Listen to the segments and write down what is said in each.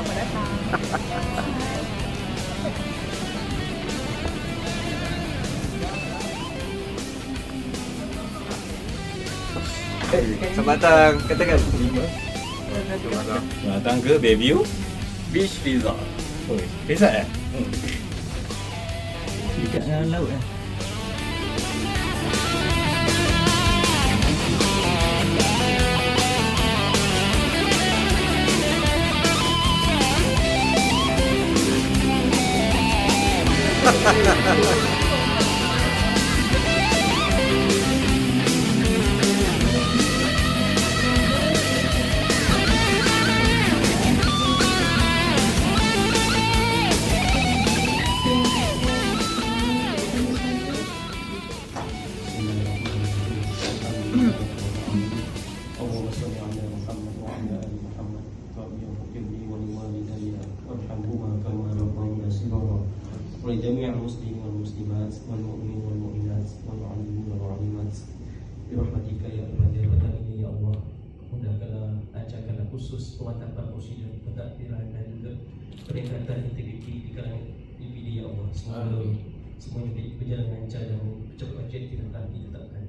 selamat datang. Hey, selamat datang. Katakan Selamat datang. Selamat datang ke Bayview Beach Resort. Oh, resort eh? Hmm. Dekat dengan laut eh. محمد وعلى ال محمد رب اغفر لي ولوالدي وارحمهما كما ربياني صغارا ولجميع المسلمين والمسلمات والمؤمنين والمؤمنات والمعلمين والمعلمات برحمتك يا ارحم الراحمين ya Allah mudahkanlah ajarkanlah khusus pemantapan prosedur pentadbiran dan juga peningkatan integriti di kalangan IPD ya Allah semoga semuanya berjalan lancar dan cepat jadi kita telah ditetapkan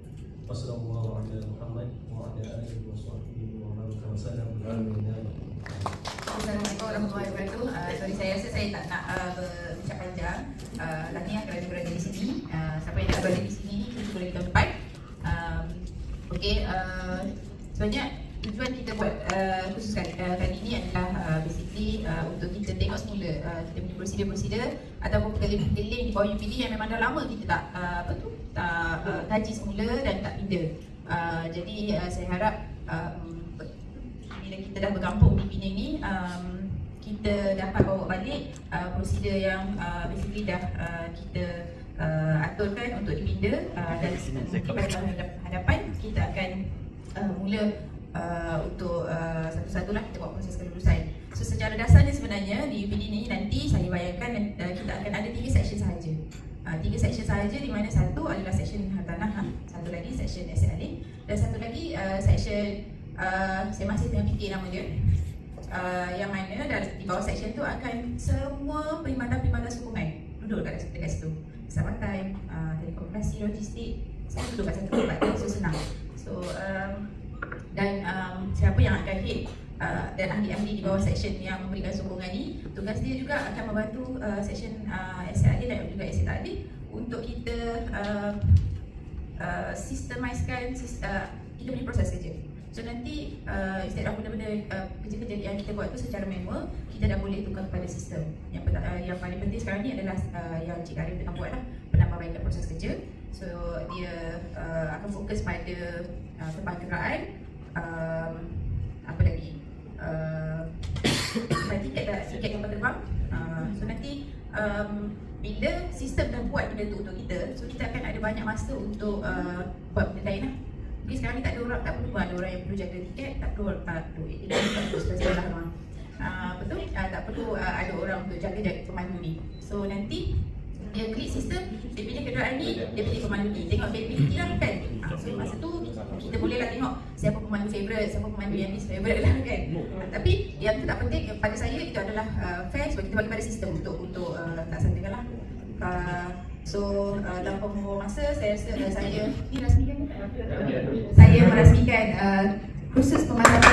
Wassalamualaikum warahmatullahi Muhammad wa ala alihi wa sahbihi wa baraka wa sallam. Amin. Assalamualaikum warahmatullahi wabarakatuh. Uh, sorry saya rasa saya tak nak uh, Siapa yang tak berada di sini kita boleh tempat. Um, Okey, uh, sebenarnya tujuan kita buat uh, khusus kali, uh, kali ini adalah uh, basically uh, untuk kita tengok semula uh, kita punya prosedur-prosedur ataupun pegeling-pegeling di bawah UPD yang memang dah lama kita tak uh, apa tu tak uh, kaji semula dan tak pindah. Uh, jadi uh, saya harap um, bila kita dah berkampung di Penang ni um, kita dapat bawa balik uh, prosedur yang uh, basically dah uh, kita uh, aturkan untuk dipinda uh, dan pada hadapan kita akan uh, mula uh, untuk uh, satu-satulah kita buat proses kelulusan. So secara dasarnya sebenarnya di UPD ni nanti saya bayangkan uh, kita akan ada tiga section sahaja. Uh, tiga section sahaja di mana satu adalah section hartanah, ha? satu lagi section aset alih dan satu lagi uh, section uh, saya masih tengah fikir nama dia uh, yang mana dalam, di bawah section tu akan semua perkhidmatan-perkhidmatan sokongan duduk dekat, dekat situ. Keselamatan, uh, telekomunikasi, logistik Semua duduk kat satu tempat, so senang. So, um, dan um, siapa yang akan head uh, dan ahli-ahli di bawah section yang memberikan sokongan ni Tugas dia juga akan membantu uh, section uh, adil dan juga aset adil Untuk kita uh, uh, systemizekan uh, kita punya proses kerja. So nanti uh, instead of benda-benda uh, kerja-kerja yang kita buat tu secara manual Kita dah boleh tukar kepada sistem. Yang, uh, yang paling penting sekarang ni adalah uh, yang Cik Karim tengah buat lah Penambahbaikan proses kerja. So dia uh, akan fokus pada uh, kebangkeraan um, Apa lagi? Uh, tiket dah tiket kapal terbang uh, So nanti um, bila sistem dah buat benda tu untuk kita So kita akan ada banyak masa untuk uh, buat benda lain lah. Mungkin sekarang ni tak ada orang, tak perlu ada orang yang perlu jaga tiket Tak perlu, uh, duit, itu tak perlu sebenarnya lah memang uh, Betul, uh, tak perlu uh, ada orang untuk jaga-jaga pemandu ni. So nanti dia klik sistem, dia pilih kenderaan ni, dia pilih pemandu ni. Tengok availability lah kan? Uh, So masa tu kita boleh lah tengok siapa pemandu favourite, siapa pemandu yang least favourite lah kan? Uh, Tapi yang tu tak penting, pada saya itu adalah uh, fair sebab kita bagi pada sistem untuk untuk uh, laksanakan lah. Uh, So uh, tanpa membuang masa saya rasa uh, saya ni rasmikan? Saya merasmikan uh, khusus pemantauan